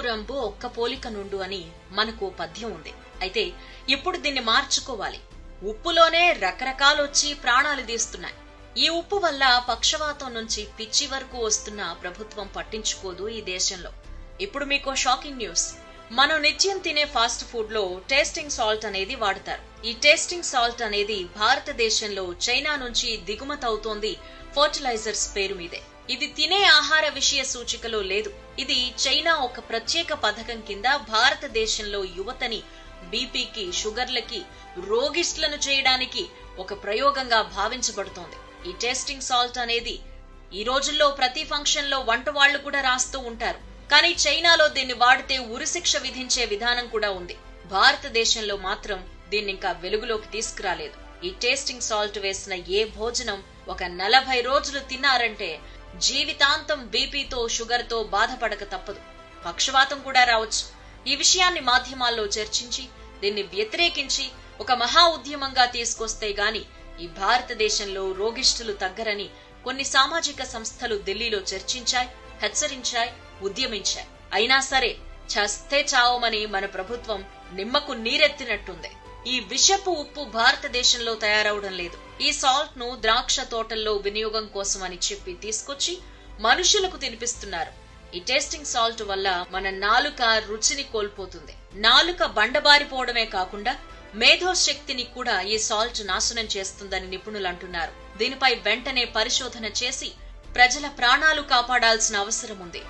రంబు ఒక్క పోలిక నుండు అని మనకు పద్యం ఉంది. అయితే ఇప్పుడు దీన్ని మార్చుకోవాలి. ఉప్పులోనే రకరకాలొచ్చి ప్రాణాలు తీస్తున్నాయి. ఈ ఉప్పు వల్ల పక్షవాతం నుంచి పిచ్చి వరకు వస్తున్న ప్రభుత్వం పట్టించుకోదు ఈ దేశంలో. ఇప్పుడు మీకు షాకింగ్ న్యూస్. మనం నిత్యం తినే ఫాస్ట్ ఫుడ్లో టేస్టింగ్ సాల్ట్ అనేది వాడతారు. ఈ టేస్టింగ్ సాల్ట్ అనేది భారతదేశంలో చైనా నుంచి దిగుమతవుతోంది ఫర్టిలైజర్స్ పేరు మీదే. ఇది తినే ఆహార విషయ సూచికలో లేదు. ఇది చైనా ఒక ప్రత్యేక పథకం కింద భారతదేశంలో యువతని బీపీకి షుగర్లకి రోగిస్ట్లను చేయడానికి ఒక ప్రయోగంగా భావించబడుతోంది. ఈ టేస్టింగ్ సాల్ట్ అనేది ఈ రోజుల్లో ప్రతి ఫంక్షన్లో వంట వాళ్ళు కూడా రాస్తూ ఉంటారు. కానీ చైనాలో దీన్ని వాడితే ఉరిశిక్ష విధించే విధానం కూడా ఉంది. భారతదేశంలో మాత్రం దీన్ని ఇంకా వెలుగులోకి తీసుకురాలేదు. ఈ టేస్టింగ్ సాల్ట్ వేసిన ఏ భోజనం ఒక నలభై రోజులు తిన్నారంటే జీవితాంతం బీపీతో షుగర్తో బాధపడక తప్పదు. పక్షవాతం కూడా రావచ్చు. ఈ విషయాన్ని మాధ్యమాల్లో చర్చించి దీన్ని వ్యతిరేకించి ఒక మహా ఉద్యమంగా తీసుకొస్తే గాని ఈ భారతదేశంలో రోగిష్ఠులు తగ్గరని కొన్ని సామాజిక సంస్థలు ఢిల్లీలో చర్చించాయి హెచ్చరించాయి ఉద్యమించాయి. అయినా సరే చస్తే చావమని మన ప్రభుత్వం నిమ్మకు నీరెత్తినట్టుంది. ఈ విషపు ఉప్పు భారతదేశంలో తయారవడం లేదు. ఈ సాల్ట్ను ద్రాక్ష తోటల్లో వినియోగం కోసం అని చెప్పి తీసుకొచ్చి మనుషులకు తినిపిస్తున్నారు. ఈ టేస్టింగ్ సాల్ట్ వల్ల మన నాలుక రుచిని కోల్పోతుంది. నాలుక బండబారిపోవడమే కాకుండా మేధో శక్తిని కూడా ఈ సాల్ట్ నాశనం చేస్తుందని నిపుణులు అంటున్నారు. దీనిపై వెంటనే పరిశోధన చేసి ప్రజల ప్రాణాలు కాపాడాల్సిన అవసరం ఉంది.